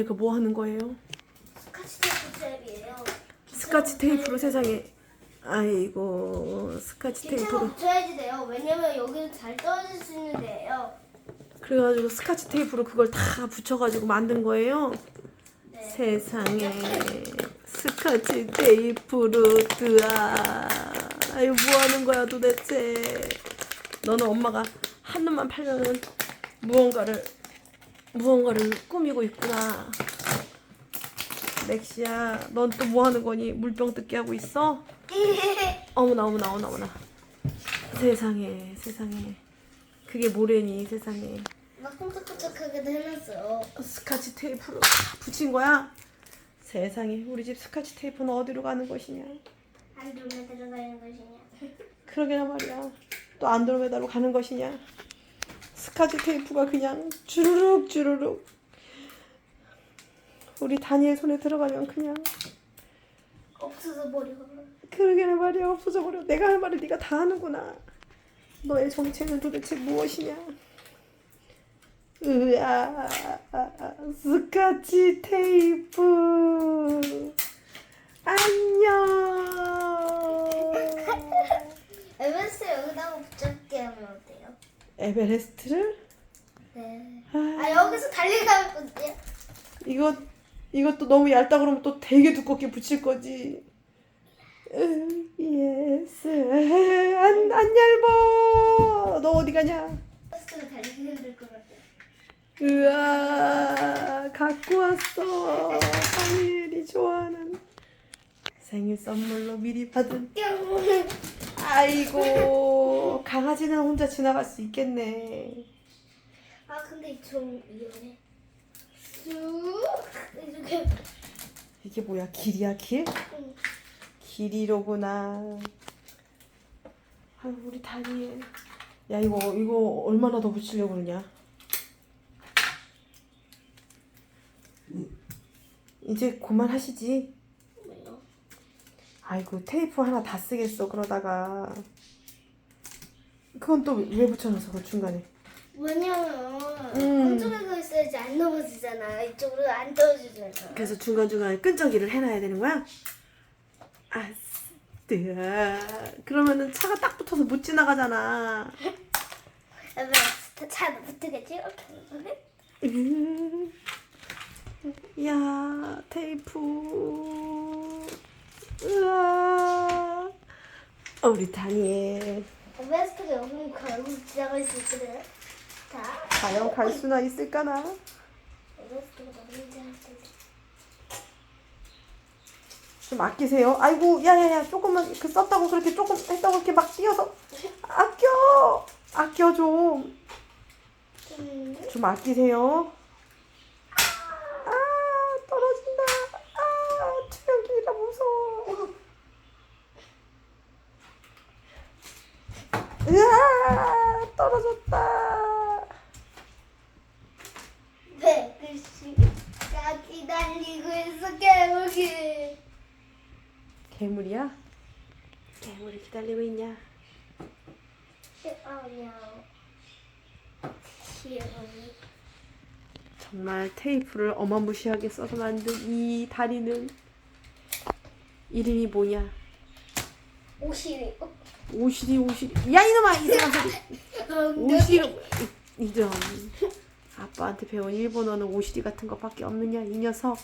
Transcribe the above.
이거 뭐 하는 거예요? 스카치 테이프 잽이에요. 스카치 테이프로 세상에 아이고 스카치 테이프로 붙여야지 돼요. 왜냐면 여기는 잘 떨어질 수 있는 데예요. 그래가지고 스카치 테이프로 그걸 다 붙여가지고 만든 거예요. 네. 세상에 스카치 테이프로 뜨아 아유 뭐 하는 거야 도대체 너는 엄마가 한 놈만 팔려는 무언가를 무언가를 꾸미고 있구나 렉시야 넌 또 뭐 하는 거니 물병 뜯기 하고 있어 어머나 어머나 어머나 어머나 세상에 세상에 그게 뭐래니 세상에 막 꼼짝꼼짝하게 해놨어요. 스카치 테이프로 다 붙인 거야? 세상에 우리 집 스카치 테이프는 어디로 가는 것이냐? 안드로메다로 가는 것이냐. 그러게나 말이야. 또 안드로메다로 가는 것이냐? 스카치 테이프가 그냥 주르륵 주르륵 우리 다니엘 손에 들어가면 그냥 없어져 버리고. 그러게나 말이야 없어져 버려. 내가 할 말을 네가 다 하는구나. 너의 정체는 도대체 무엇이냐? 으아 스카치 테이프 안녕. 에베스 여기다가 붙잡게 하면 어때요? 에베레스트를 네. 아, 아 여기서 달리가면 어때요? 이거 이것도 너무 얇다 그러면 또 되게 두껍게 붙일 거지. 으, 예스 안, 안 얇어. 너 어디 가냐? 에베스가 달리기 힘들 것 같아요. 으아 갖고 왔어 하늘이 좋아하는 생일 선물로 미리 받은 뿅. 아이고 강아지는 혼자 지나갈 수 있겠네 아 근데 좀 위험해. 쑥 이렇게. 이게 뭐야 길이야 길? 응. 길이로구나 아유 우리 다니엘 야 이거 이거 얼마나 더 붙이려고 그러냐 이제 그만하시지 뭐요? 아이고 테이프 하나 다 쓰겠어 그러다가 그건 또 왜 붙여놨어 그 중간에 왜냐면 음. 한쪽에서 있어야지 안 넘어지잖아. 이쪽으로 안 떨어지잖아. 그래서 중간 중간에 끈적이를 해놔야 되는 거야? 뜨아 그러면은 차가 딱 붙어서 못 지나가잖아 에베레스트 차도 붙겠지? 이렇게 하면 음. 야 테이프 으아 어, 우리 다니엘 에베레스트가 여기 가고 지나갈 수 있거든. 자, 과연 갈 수나 있을까나 에베레스트가 너무 지나갈 수 있어. 좀 아끼세요. 아이고, 야야야, 조금만 그 썼다고 그렇게 조금 했다고 이렇게 막 뛰어서 아껴, 아껴 좀, 음. 좀 아끼세요. 아 떨어진다. 아 투명길이라 무서워. 으아 떨어졌다. 네, 글씨가 기다리고 있어, 개무기. 괴물이야? 괴물이 기다리고 있냐? 아니야. 귀여워. 정말 테이프를 어마무시하게 써서 만든 이 다리는 이름이 뭐냐? 오시리. 오시리 오시리 야 이놈아 이상한 소리 오시리 이런 아빠한테 배운 일본어는 오시리 같은 것밖에 없느냐 이 녀석